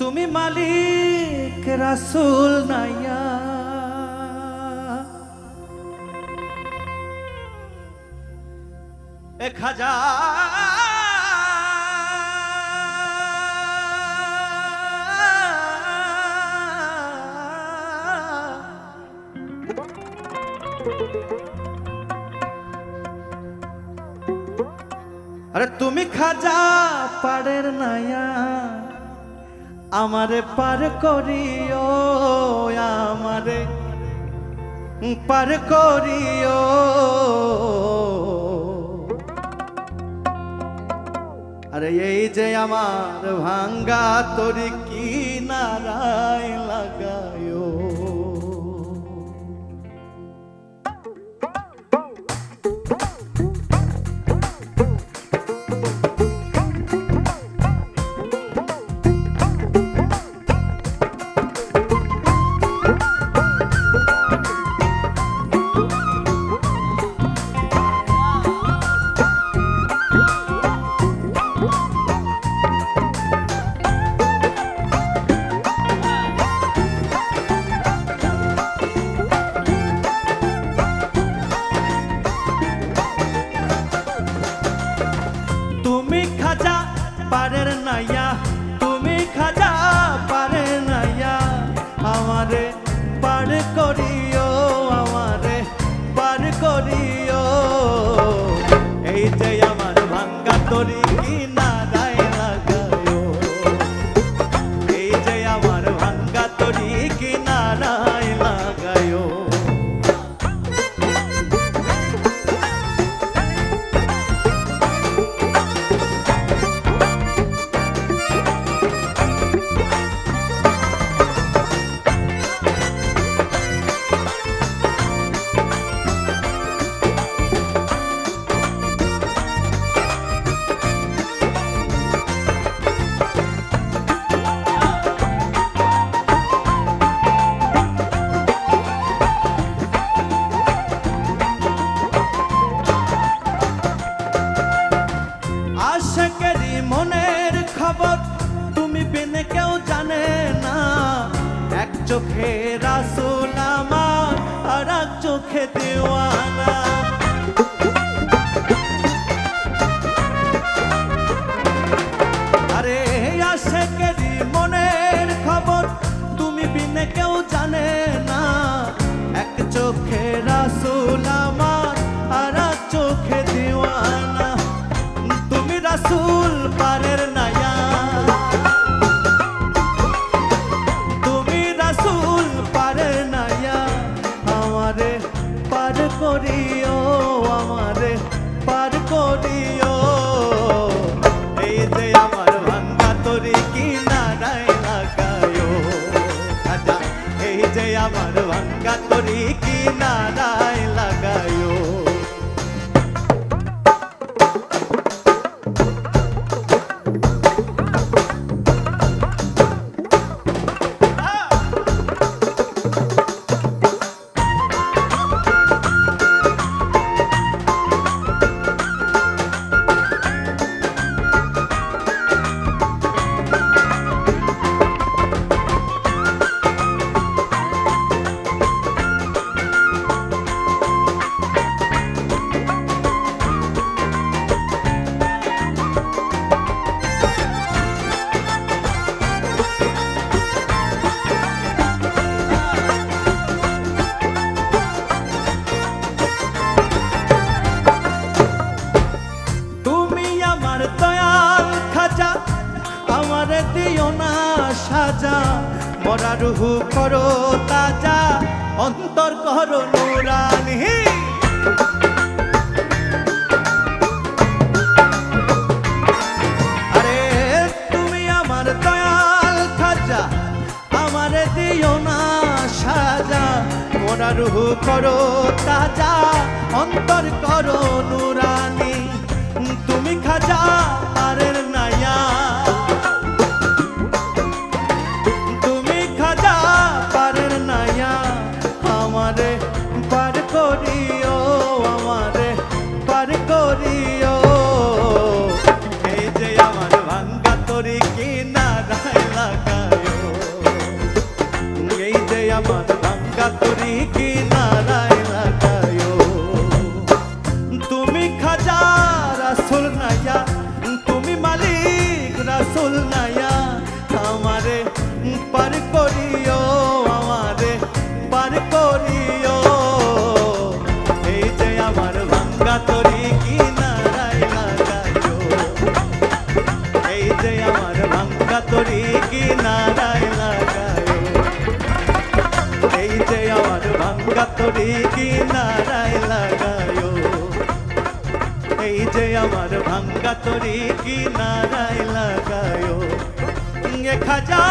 তুমি মালিক রাসুল নাইয়া। এক হাজার। আরে তুমি খাজা পাড়ের নাইয়া আমারে পার করিও আমারে পার করিও। আরে এই যে আমার ভাঙ্গা তোর কি নারায় পার চোখে রাসুল আমার আর চোখে দেওয়ানা। তরি কি নারায় লাগায়ো রুহু করো তাজা, অন্তর করো নুরানি। তুমি আমার খাজা, আমার দিও না সাজা। রুহু করো তাজা, অন্তর করো নুরানি। তুমি খাজা কিনারায় লাগায়? এই যে আমার ভাঙ্গা তরি কিনারায় লাগায়? এই যে আমার ভাঙ্গা তরি কিনারায় লাগায়? খাজা